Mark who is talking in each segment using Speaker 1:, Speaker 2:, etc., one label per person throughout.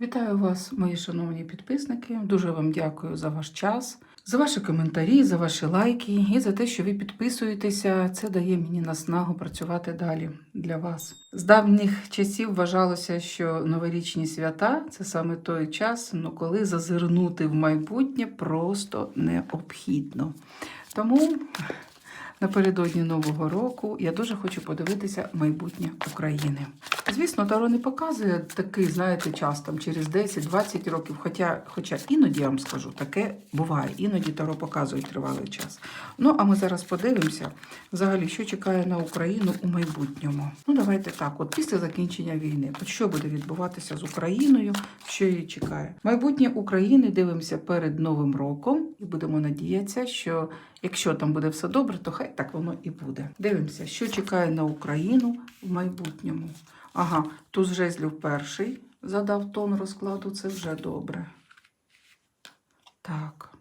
Speaker 1: Вітаю вас, мої шановні підписники. Дуже вам дякую за ваш час, за ваші коментарі, за ваші лайки і за те, що ви підписуєтеся. Це дає мені наснагу працювати далі для вас. З давніх часів вважалося, що новорічні свята це саме той час, ну, коли зазирнути в майбутнє просто необхідно. Тому напередодні Нового року я дуже хочу подивитися майбутнє України. Звісно, Таро не показує такий, знаєте, час там через 10-20 років. Хоча, хоча іноді я вам скажу, таке буває. Іноді Таро показує тривалий час. Ну а ми зараз подивимося, взагалі, що чекає на Україну у майбутньому. Ну, давайте так. От після закінчення війни, от що буде відбуватися з Україною, що її чекає? Майбутнє України дивимося перед Новим роком і будемо надіятися, що якщо там буде все добре, то хай так воно і буде. Дивимося, що чекає на Україну в майбутньому. Ага, туз жезлів перший задав тон розкладу, це вже добре. Так.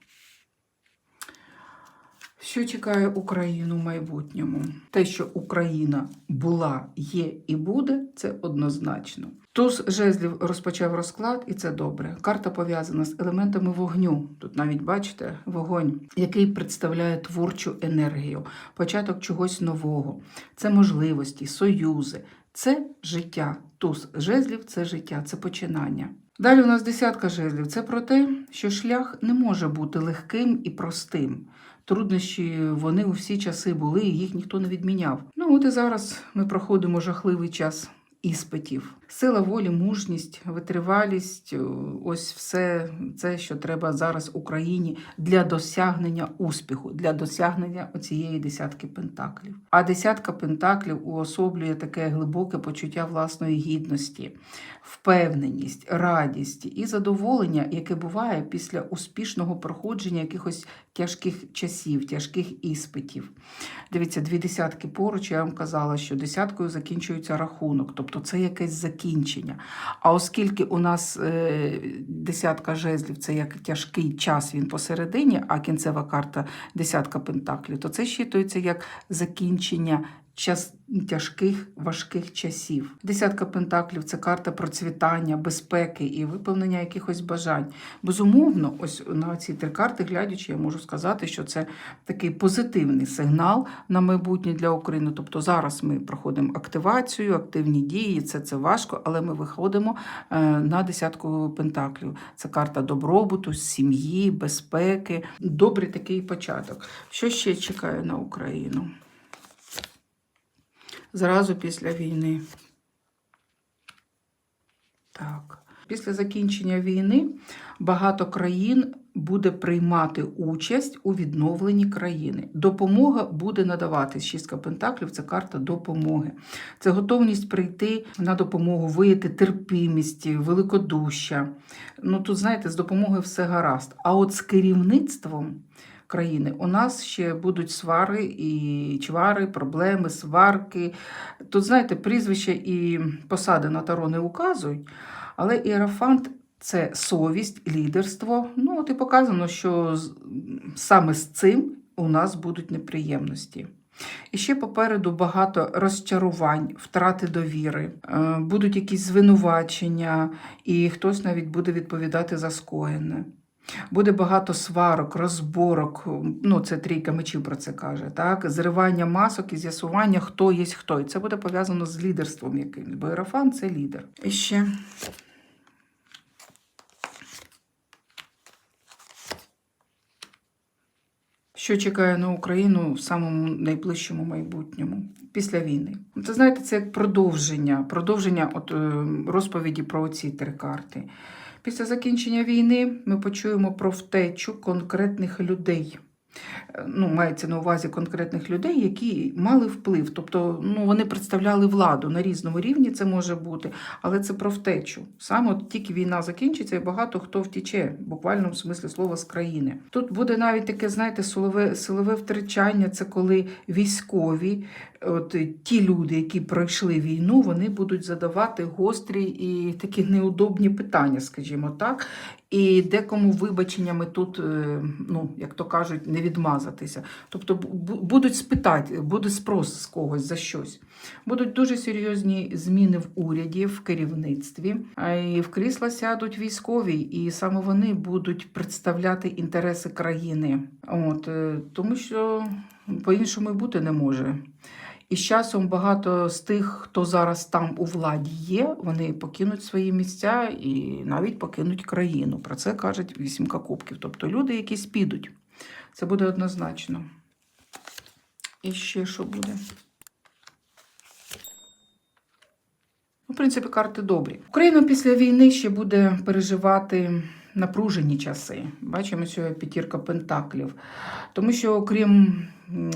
Speaker 1: Що чекає Україну в майбутньому? Те, що Україна була, є і буде, це однозначно. Туз жезлів розпочав розклад, і це добре. Карта пов'язана з елементами вогню. Тут навіть бачите вогонь, який представляє творчу енергію, початок чогось нового. Це можливості, союзи, це життя. Туз жезлів це життя, це починання. Далі у нас десятка жезлів. Це про те, що шлях не може бути легким і простим. Труднощі вони у всі часи були, і їх ніхто не відміняв. Ну от і зараз ми проходимо жахливий час іспитів. Сила волі, мужність, витривалість ось все це, що треба зараз Україні для досягнення успіху, для досягнення оцієї десятки пентаклів. А десятка пентаклів уособлює таке глибоке почуття власної гідності, впевненість, радість і задоволення, яке буває після успішного проходження якихось тяжких часів, тяжких іспитів. Дивіться, дві десятки поруч, я вам казала, що десяткою закінчується рахунок, тобто це якесь закінчення. А оскільки у нас е, десятка жезлів це як тяжкий час, він посередині, а кінцева карта десятка пентаклів, то це щитується як закінчення час тяжких важких часів. Десятка пентаклів це карта процвітання, безпеки і виповнення якихось бажань. Безумовно, ось на ці три карти, глядячи, я можу сказати, що це такий позитивний сигнал на майбутнє для України. Тобто зараз ми проходимо активацію, активні дії. Це це важко, але ми виходимо е, на десятку пентаклів. Це карта добробуту, сім'ї, безпеки. Добрий такий початок. Що ще чекає на Україну? Зразу після війни. Так. Після закінчення війни багато країн буде приймати участь у відновленні країни. Допомога буде надаватись. Шістка пентаклів це карта допомоги. Це готовність прийти на допомогу, вияти терпімість, великодуща. Ну тут, знаєте, з допомогою все гаразд. А от з керівництвом. Країни у нас ще будуть свари і чвари, проблеми, сварки. Тут, знаєте, прізвища і посади на таро не указують, але іерафант це совість, лідерство. Ну, от і показано, що саме з цим у нас будуть неприємності. І ще попереду багато розчарувань, втрати довіри, Е, будуть якісь звинувачення, і хтось навіть буде відповідати за скоєне. Буде багато сварок, розборок. Ну, це трійка мечів про це каже. Так? Зривання масок і з'ясування, хто є хто. І це буде пов'язано з лідерством якимось. Бо Єрофан – це лідер. І ще. Що чекає на Україну в самому найближчому майбутньому після війни? Це знаєте, це як продовження, продовження от, е, розповіді про ці три карти. Після закінчення війни ми почуємо про втечу конкретних людей. Е, Ну, мається на увазі конкретних людей, які мали вплив. Тобто ну, вони представляли владу на різному рівні, це може бути, але це про втечу. Саме от тільки війна закінчиться, і багато хто втіче, в буквальному смислі слова з країни. Тут буде навіть таке, знаєте, силове, силове втручання, це коли військові от е, ті люди, які пройшли війну, вони будуть задавати гострі і такі неудобні питання, скажімо так. І декому вибаченнями тут, е, ну як то кажуть, не відмазатися. Тобто будуть спитати, буде спрос з когось за щось. Будуть дуже серйозні зміни в уряді, в керівництві, і в крісла сядуть військові, і саме вони будуть представляти інтереси країни. От е, тому, що по-іншому і бути не може. І з часом багато з тих, хто зараз там у владі є, вони покинуть свої місця і навіть покинуть країну. Про це кажуть вісімка кубків. Тобто люди якісь підуть. Це буде однозначно. І ще що буде? Ну, в принципі, карти добрі. Україна після війни ще буде переживати напружені часи. Бачимо сьогодні п'ятірка пентаклів. Тому що, окрім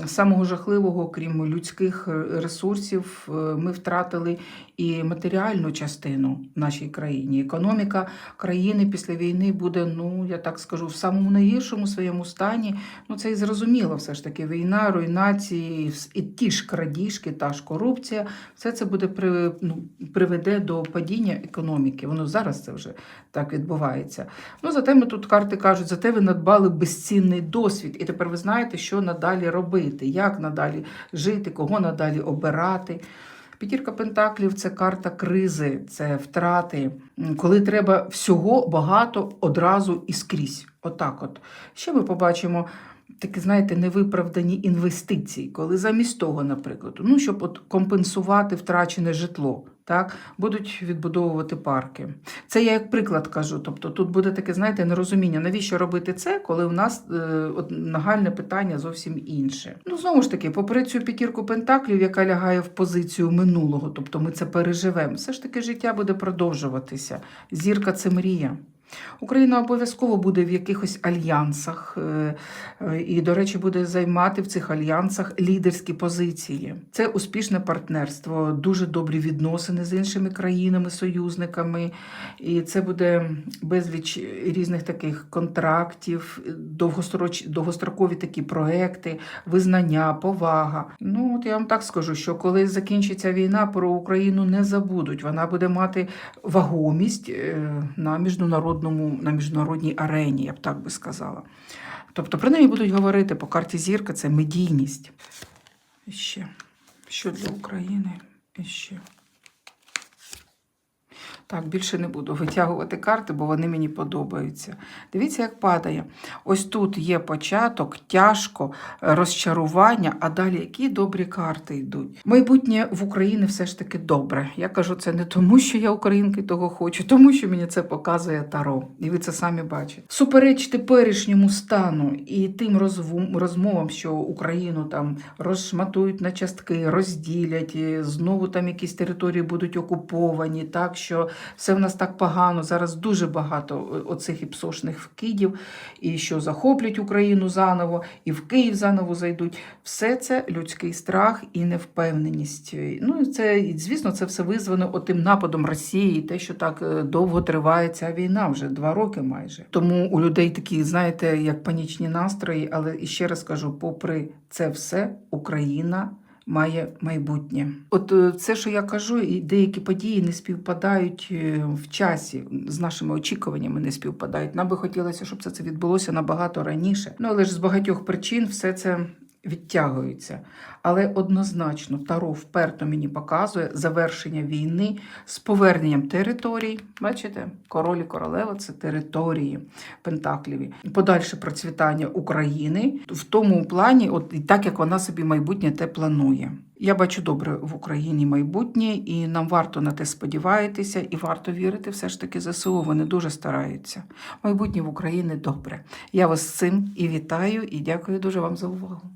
Speaker 1: самого жахливого, крім людських е, ресурсів, е, ми втратили і матеріальну частину в нашій країні. Економіка країни після війни буде, ну я так скажу, в самому найгіршому своєму стані. Ну це і зрозуміло, все ж таки. Війна, руйнації, і ті ж крадіжки, та ж корупція, все це буде при, ну, приведе до падіння економіки. Воно зараз це вже так відбувається. Ну, зате ми тут карти кажуть, зате ви надбали безцінний досвід, і тепер ви знаєте, що надалі робити, як надалі жити, кого надалі обирати. П'ятірка Пентаклів це карта кризи, це втрати, коли треба всього багато одразу і скрізь. Отак от. Ще ми побачимо такі, знаєте, невиправдані інвестиції, коли замість того, наприклад, ну, щоб от компенсувати втрачене житло. Так, будуть відбудовувати парки. Це я як приклад кажу. Тобто тут буде таке, знаєте, нерозуміння, навіщо робити це, коли в нас е, от, нагальне питання зовсім інше. Ну, знову ж таки, попри цю п'ятірку пентаклів, яка лягає в позицію минулого, тобто ми це переживемо, все ж таки життя буде продовжуватися. Зірка це мрія. Україна обов'язково буде в якихось альянсах е, е, і, до речі, буде займати в цих альянсах лідерські позиції. Це успішне партнерство, дуже добрі відносини з іншими країнами, союзниками. І це буде безліч різних таких контрактів, довгострокові такі проекти, визнання, повага. Ну, от я вам так скажу, що коли закінчиться війна, про Україну не забудуть. Вона буде мати вагомість е, на міжнародному, на міжнародній арені, я б так би сказала. Тобто про неї будуть говорити по карті зірка це медійність. І ще. Що для України? І ще. Так, більше не буду витягувати карти, бо вони мені подобаються. Дивіться, як падає. Ось тут є початок, тяжко, розчарування, а далі які добрі карти йдуть. Майбутнє в Україні все ж таки добре. Я кажу це не тому, що я українки того хочу, тому що мені це показує Таро. І ви це самі бачите. Супереч теперішньому стану і тим розмовам, що Україну там розшматують на частки, розділять, знову там якісь території будуть окуповані, так що все в нас так погано. Зараз дуже багато оцих іпсошних вкидів, і що захоплять Україну заново, і в Київ заново зайдуть. Все це людський страх і невпевненість. Ну це, і, звісно, це все визвано отим нападом Росії, і те, що так е, довго триває ця війна, вже два роки майже. Тому у людей такі, знаєте, як панічні настрої, але і ще раз кажу, попри це все, Україна має майбутнє. От е, це, що я кажу, і деякі події не співпадають е, в часі з нашими очікуваннями, не співпадають. Нам би хотілося, щоб це, це відбулося набагато раніше. Ну але ж з багатьох причин все це. Відтягується, але однозначно Таро вперто мені показує завершення війни з поверненням територій. Бачите, король і королева це території Пентакліві. Подальше процвітання України в тому плані, от і так як вона собі майбутнє те планує. Я бачу добре в Україні майбутнє, і нам варто на те сподіватися, і варто вірити все ж таки ЗСУ. Вони дуже стараються. Майбутнє в Україні добре. Я вас з цим і вітаю, і дякую дуже вам за увагу.